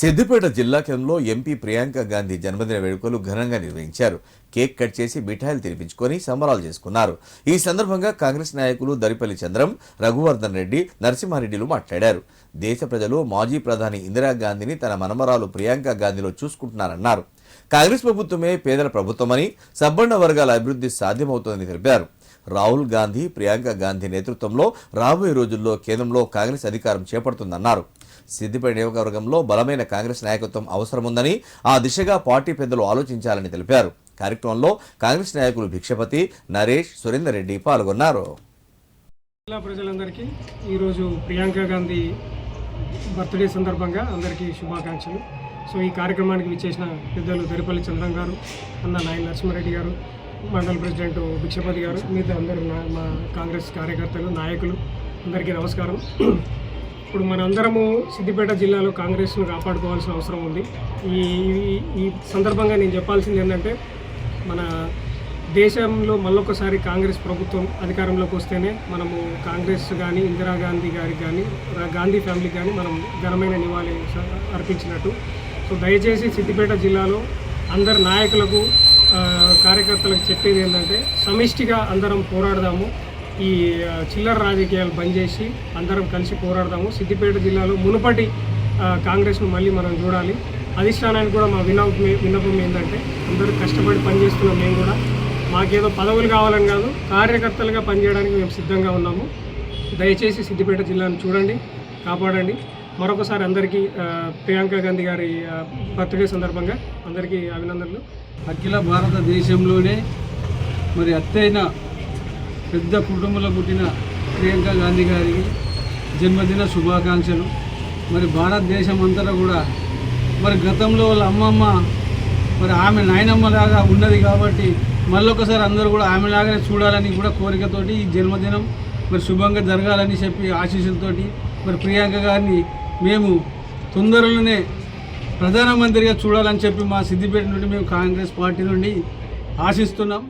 సిద్దిపేట జిల్లా కేంద్రంలో ఎంపీ ప్రియాంక గాంధీ జన్మదిన వేడుకలు ఘనంగా నిర్వహించారు. కేక్ కట్ చేసి మిఠాయిలు తినిపించుకొని సంబరాలు చేసుకున్నారు. ఈ సందర్భంగా కాంగ్రెస్ నాయకులు దరిపల్లి చంద్రం రఘువర్ధన్ రెడ్డి నరసింహారెడ్డిలు మాట్లాడారు. దేశ ప్రజలు మాజీ ప్రధాని ఇందిరాగాంధీని తన మనమరాలు ప్రియాంక గాంధీలో చూసుకుంటున్నారన్నారు. కాంగ్రెస్ ప్రభుత్వమే పేదల ప్రభుత్వమని సబ్బండ వర్గాల అభివృద్ధి సాధ్యమవుతోందని తెలిపారు. రాహుల్ గాంధీ ప్రియాంక గాంధీ నేతృత్వంలో రాబోయే రోజుల్లో కేంద్రంలో కాంగ్రెస్ అధికారం చేపడుతుందన్నారు. సిద్దిపేట నియోజకవర్గంలో బలమైన కాంగ్రెస్ నాయకత్వం అవసరముందని ఆ దిశగా పార్టీ పెద్దలు ఆలోచించాలని తెలిపారు. కార్యక్రమంలో కాంగ్రెస్ నాయకులు భిక్షపతి నరేష్ సురేందర్ రెడ్డి పాల్గొన్నారు. జిల్లా ప్రజలందరికీ ఈరోజు ప్రియాంక గాంధీ బర్త్డే సందర్భంగా అందరికీ శుభాకాంక్షలు. సో ఈ కార్యక్రమానికి విచ్చేసిన పెద్దలు దరిపల్లి చంద్రం గారు అన్న నాయన నరసింహారెడ్డి గారు మండల ప్రెసిడెంట్ భిక్షపతి గారు మిగతా అందరూ నా- మా కాంగ్రెస్ కార్యకర్తలు నాయకులు అందరికీ నమస్కారం. ఇప్పుడు మనందరము సిద్దిపేట జిల్లాలో కాంగ్రెస్ను కాపాడుకోవాల్సిన అవసరం ఉంది. ఈ ఈ- సందర్భంగా నేను చెప్పాల్సింది ఏంటంటే మన దేశంలో మళ్ళొకసారి కాంగ్రెస్ ప్రభుత్వం అధికారంలోకి వస్తేనే మనము కాంగ్రెస్ కానీ ఇందిరాగాంధీ గారికి కానీ గాంధీ ఫ్యామిలీకి కానీ మనం ఘనమైన నివాళి అర్పించినట్టు. సో దయచేసి సిద్దిపేట జిల్లాలో అందరి నాయకులకు కార్యకర్తలకు చెప్పేది ఏంటంటే సమిష్టిగా అందరం పోరాడదాము. ఈ చిల్లర రాజకీయాలు బంద్ చేసి అందరం కలిసి పోరాడదాము. సిద్దిపేట జిల్లాలో మునుపటి కాంగ్రెస్ను మళ్ళీ మనం చూడాలి. అధిష్టానానికి కూడా మా విన్నపం విన్నపం ఏంటంటే అందరూ కష్టపడి పనిచేస్తున్నాం మేము కూడా మాకేదో పదవులు కావాలని కాదు కార్యకర్తలుగా పనిచేయడానికి మేము సిద్ధంగా ఉన్నాము. దయచేసి సిద్దిపేట జిల్లాను చూడండి కాపాడండి. మరొకసారి అందరికీ ప్రియాంక గాంధీ గారి బర్త్డే సందర్భంగా అందరికీ అభినందనలు. అఖిల భారతదేశంలోనే మరి అత్తైన పెద్ద కుటుంబంలో పుట్టిన ప్రియాంక గాంధీ గారికి జన్మదిన శుభాకాంక్షలు. మరి భారతదేశం అంతటా కూడా మరి గతంలో వాళ్ళ అమ్మమ్మ మరి ఆమె నాయనమ్మలాగా ఉన్నది కాబట్టి మళ్ళొకసారి అందరూ కూడా ఆమెలాగానే చూడాలని కూడా కోరికతోటి ఈ జన్మదినం మరి శుభంగా జరగాలని చెప్పి ఆశీస్సులతోటి మరి ప్రియాంక గారిని మేము తొందరలోనే ప్రధానమంత్రిగా చూడాలని చెప్పి మా సిద్దిపేట నుండి మేము కాంగ్రెస్ పార్టీ నుండి ఆశిస్తున్నాం.